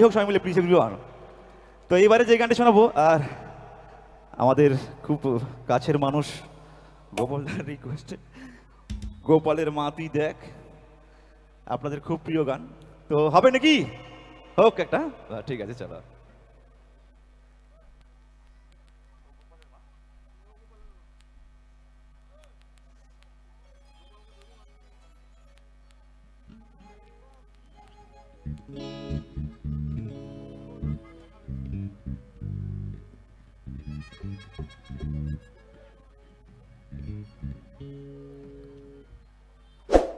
হোক, সবাই মিলে এগুলো আনো তো এইবারে যে গানটা শোনাবো, আর আমাদের খুব কাছের মানুষ গোপালদার রিকোয়েস্টে গোপালের মা তুই দেখ, আপনাদের খুব প্রিয় গান। তো হবে নাকি? হোক একটা ঠিক আছে, চলো।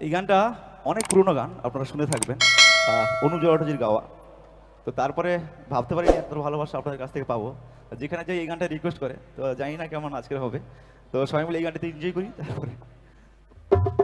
এই গানটা অনেক পুরনো গান আপনারা শুনে থাকবেন। আহ, অনু জয়টাজির গাওয়া। তো তারপরে ভাবতে পারি এত ভালোবাসা আপনাদের কাছ থেকে পাবো। যেখানে যাই এই গানটা রিকোয়েস্ট করে তো জানি না কেমন আজকের হবে। তো সবাই মিলে এই গানটাতে এনজয় করি তারপরে।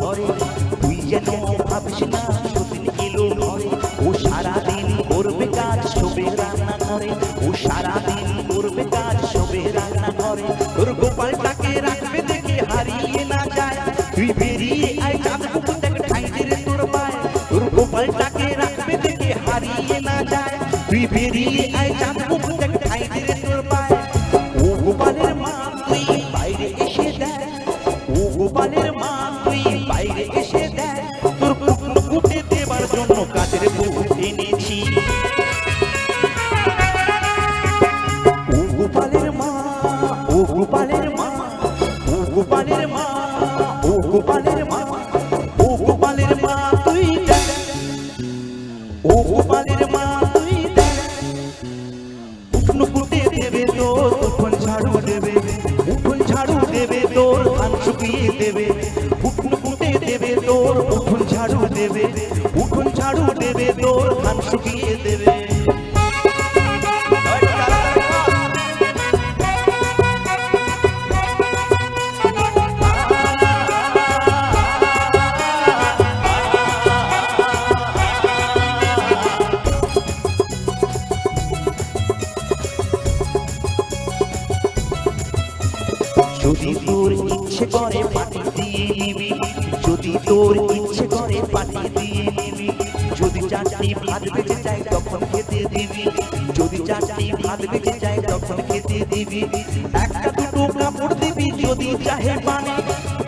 ঘরে, তুই যেন ভাবিস না সতীন এলো ঘরে। ও সারাদিন করবে কাজ, শোবে রান্না করে ও সারাদিন করবে কাজ, শোবে রান্না করে তোর গোপালটাকে রাখবে দেখে হারিয়ে না যায়। তুই বেরিয়ে আয় চাঁদ থেকে ঠাই রে তোর পায়। তোর গোপালটাকে রাখবে দেখে হারিয়ে না যায়। তুই বেরিয়ে আয় চাঁদ জন্য কাজের এনেছি ও গোপালের মা, ও গোপালের মা, ও গোপালের মা, ও গোপালের মা, ও গোপালের মা, তুই ও গোপালের মা দেবে তোর উঠোন ঝাড়ু দেবে। উঠোন ঝাড়ু দেবে তোর দেবে। উঠোন কুটে দেবে দেবে। ঝাড়ু দেবে, তোর ধান শুকিয়ে দেবে। যদি তোর ইচ্ছে করে পাটি দিয়ে নিবি, যদি তোর ইচ্ছে করে পাটি দিয়ে চারটি ভাত বেঁচে যায় তখন খেতে দিবি। যদি চারটি ভাত বেঁচে যায় তখন খেতে দিবি। একটা দুটো কাপড় দিবি যদি চাহে পানে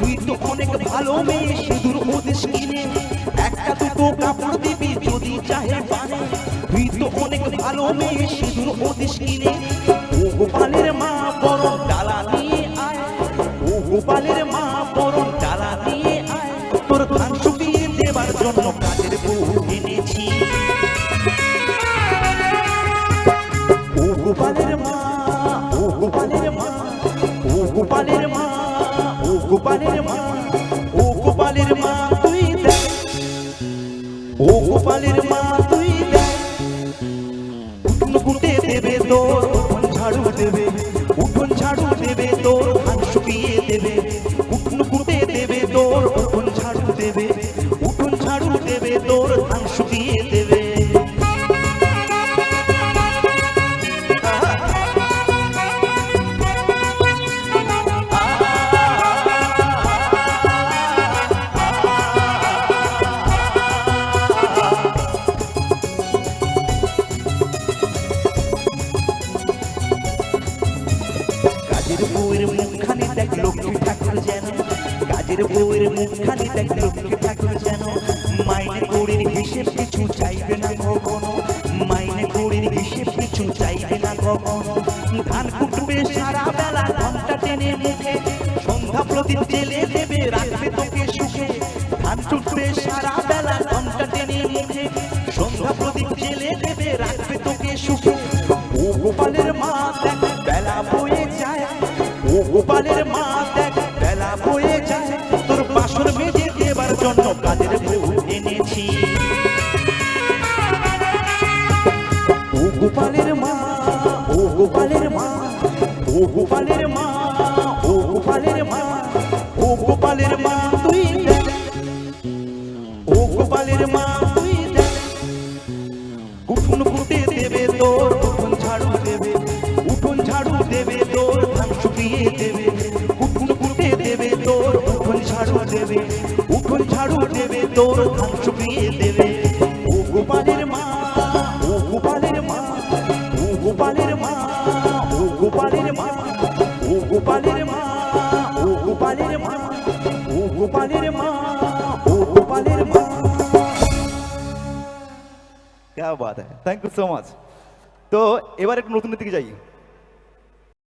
তুই তো অনেক ভালো মেয়ে, সিঁদুর ওদিস কিনে। একটা দুটো কাপড় দিবি যদি চাহে পানে তুই তো অনেক ভালো মেয়ে, সিঁদুর ওদিস কিনে। ও গোপালের মা বড় ডালা নিয়ে আয়। ও গোপালের গোপালের মা ও গোপালের মা ও গোপালের মা ও গোপালের মা, ও গোপালের মা, তুই দেখ। ও গোপালের মা, তুই দেখ। উঠোন কুটে দেবে তোর ঝাড়ু দেবে। উঠোন ঝাড়ু দেবে তোর ধান শুকিয়ে দেবে। উঠোন কুটে দেবে তোর, উঠোন ঝাড়ু দেবে। উঠোন ঝাড়ু দেবে তোর ধান শুকিয়ে কাজের বউয়ের মুখখানি দেখ লক্ষ্মী ঠাকুর যেন। মাইনে করির হিসেব কিছু চাইবে না কখনো। মাইনে করির হিসেব কিছু চাইবে না কখনো। ধান কুটবে সারা বেলা, ঘণ্টা টেনে মুখে। সন্ধ্যা প্রদীপ জেলে দেবে, রাখবে তোকে সুখে। ধান ছুটবে সারা বেলা, ঘণ্টা টেনে মুখে। সন্ধ্যা প্রদীপ জেলে দেবে, রাখবে তোকে সুখে। ও গোপালের মা দেখ, বেলা বয়ে যায়। ও গোপালের মা দেখ ও গোপালের মা, ও গোপালের মা, ও গোপালের মা, ও গোপালের মা, ও গোপালের মা, তুই ও গোপালের মা, তুই উঠুন ফুটে দেবে তোর, উঠুন ঝাড়ু দেবে। উঠুন ঝাড়ু দেবে তোর, ধান শুকিয়ে দেবে। উঠুন ফুটে দেবে তোর, উঠুন ঝাড়ু দেবে। উঠুন ঝাড়ু দেবে তোর, ধান শুকিয়ে গোপালের মা ও গোপালের মা ও গোপালের মা क्या बात है थैंक यू सो मच তো এবার একটু নতুনের দিকে যাই